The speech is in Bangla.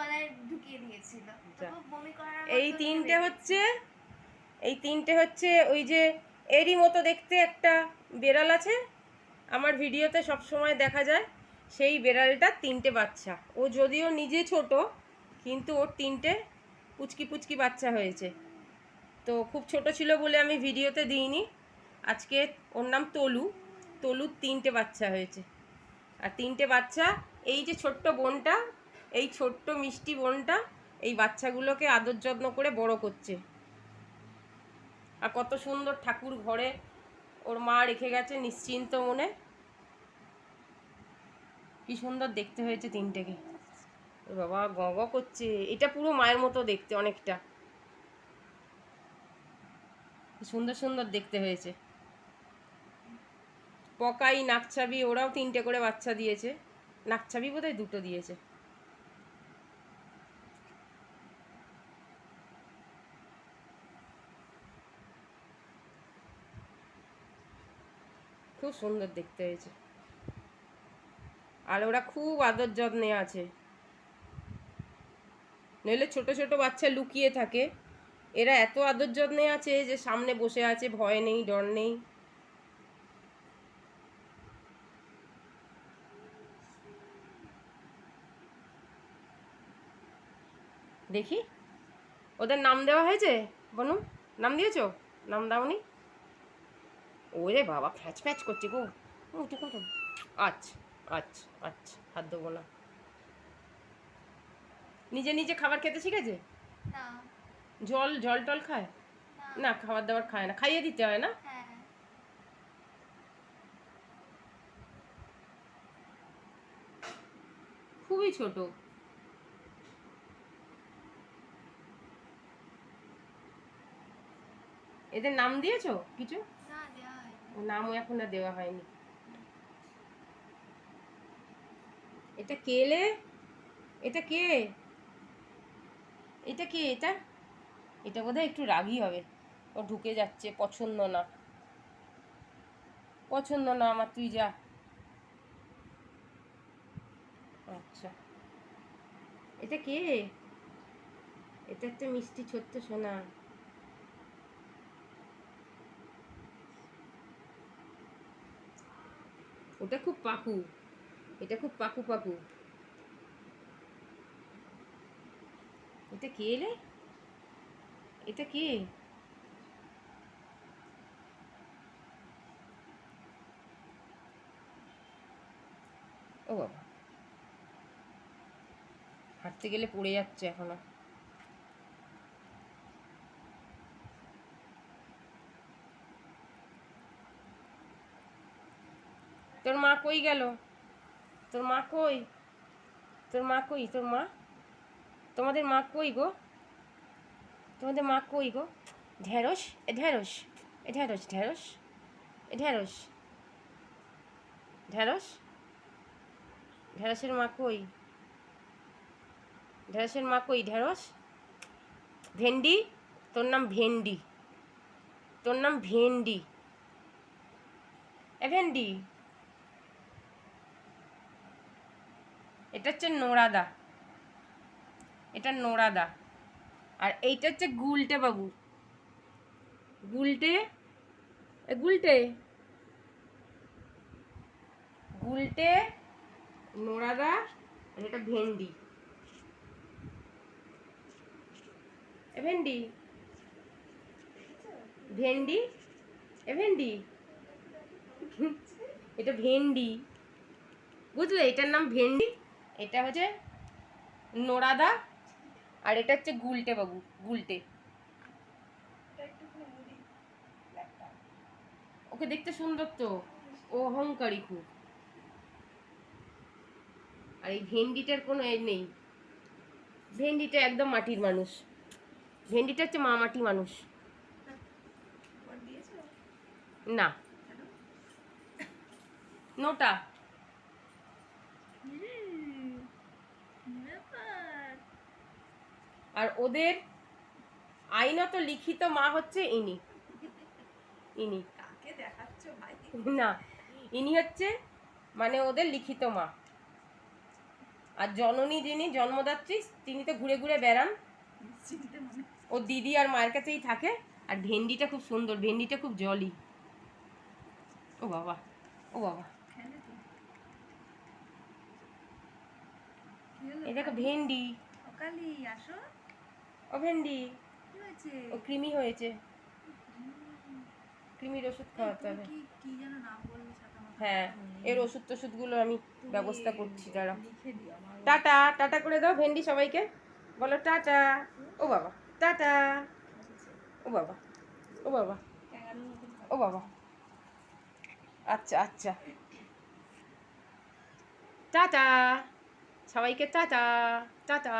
গলায় ঢুকিয়ে দিয়েছিল। বমি করার এই তিনটে হচ্ছে এই তিনটে হচ্ছে ওই যে এরই মতো দেখতে একটা বেড়াল আছে। আমার ভিডিওতে সব সময় দেখা যায় সেই বেড়ালটার তিনটে বাচ্চা। ও যদিও নিজে ছোট কিন্তু ওর তিনটে পুচকি পুচকি বাচ্চা হয়েছে। তো খুব ছোট ছিল বলে আমি ভিডিওতে দিইনি। আজকে ওর নাম তলু। তলুর তিনটে বাচ্চা হয়েছে। আর তিনটে বাচ্চা এই যে ছোট্ট বোনটা এই ছোট্ট মিষ্টি বোনটা এই বাচ্চাগুলোকে আদর যত্ন করে বড় করছে। আর কত সুন্দর ঠাকুর ঘরে ওর মা রেখে গেছে নিশ্চিন্ত মনে। কি সুন্দর দেখতে হয়েছে তিনটেকে। বাবা গ গ করছে। এটা পুরো মায়ের মতো দেখতে অনেকটা। সুন্দর সুন্দর দেখতে হয়েছে। পকাই, নাকছাবি, ওরাও তিনটে করে বাচ্চা দিয়েছে। নাকছাবি বোধহয় দুটো দিয়েছে। খুব সুন্দর দেখতে হয়েছে। আর ওরা খুব আদর যত্নে আছে। নইলে ছোট ছোট বাচ্চা লুকিয়ে থাকে। এরা এত আদর যত্নে আছে যে সামনে বসে আছে, ভয় নেই, ডর নেই। দেখি। ওদের নাম দেওয়া হয়েছে? বনু, নাম দিয়েছ? নাম দাওনি? ওরে বাবা ফ্যাচ ফ্যাচ করছে গো। উঠে করো। আচ্ছা আচ্ছা আচ্ছা হাত দেবো না। নিজে নিজে খাবার খেতে শিখেছে? না। জল জল টল খায়? না খাবার দাবার খায় না। খাইয়ে দিতে হয় না? হ্যাঁ। খুবই ছোট। এদের নাম দিয়েছ কিছু? নামও এখন আর দেওয়া হয়নি। এটা কে লে? এটা কে? এটা কে? এটা? এটা বোধহয় একটু রাগই হবে। ও ঢুকে যাচ্ছে, পছন্দ না। পছন্দ না আমার, তুই যা। আচ্ছা। এটা কে? এটা একটা মিষ্টি ছোট্ট সোনা। ওটা খুব পাকু। এটা খুব পাকু পাকু। এটা কে এলে এটা কে? ও বাবা। হাঁটতে গেলে পড়ে যাচ্ছে এখনও। তোর মা কই গেল? তোর মা কই? তোর মা কই? তোর মা? তোমাদের মা কই গো? তোমাদের মা কই গো? ঢেঁড়স? এ ঢেঁড়স। এ ঢেঁড়স ঢেঁড়স। এ ঢেঁড়স। ঢেঁড়স? ঢেঁড়সের মা কই? ঢেঁড়সের মা কই? ঢেঁড়স? ভেন্ডি? তোর নাম ভেন্ডি। তোর নাম ভেন্ডি। এ ভেন্ডি? এটা হচ্ছে নোড়াদা এটা নোড়াদা আর এইটা হচ্ছে গুলটে বাবু। গুলটে? গুলটে? গুলটে নোড়াদা আর এটা ভেন্ডি। ভেন্ডি? ভেন্ডি? এ ভেন্ডি? এটা ভেন্ডি। বুঝলে? এটার নাম ভেন্ডি। এটা হচ্ছে নোড়াদা আর এটা হচ্ছে গুলটে বাবু গুলটে। ওকে দেখতে সুন্দর তো। ও অহংকারী খুব। আর এই ভেন্ডিটার কোনো এ নেই। ভেন্ডিটা একদম মাটির মানুষ। ভেন্ডিটা হচ্ছে মা মাটি মানুষ। না। নোটা। আর ওদের আইনত লিখিত মা হচ্ছে ইনি। ইনি। না ইনি হচ্ছে মানে ওদের লিখিত মা। আর জননী যিনি জন্মদাত্রী তিনি তো ঘুরে ঘুরে বেড়ান। ও দিদি আর মায়ের কাছেই থাকে। আর ভেন্ডিটা খুব সুন্দর ভেন্ডিটা খুব জলি। ও বাবা ও বাবা। দেখো ভেন্ডি। আসো। ও ভেন্ডি হয়েছে? ও ক্রিমি হয়েছে। ক্রিমির ওষুধ খাওয়াতে হবে। হ্যাঁ এর ওষুধ টষুধগুলো আমি ব্যবস্থা করছি দাঁড়া টাটা টাটা করে দাও ভেন্ডি সবাইকে। বলো টাটা। ও বাবা টাটা। ও বাবা ও বাবা ও বাবা। আচ্ছা আচ্ছা। টাটা। সবাইকে টাটা টাটা।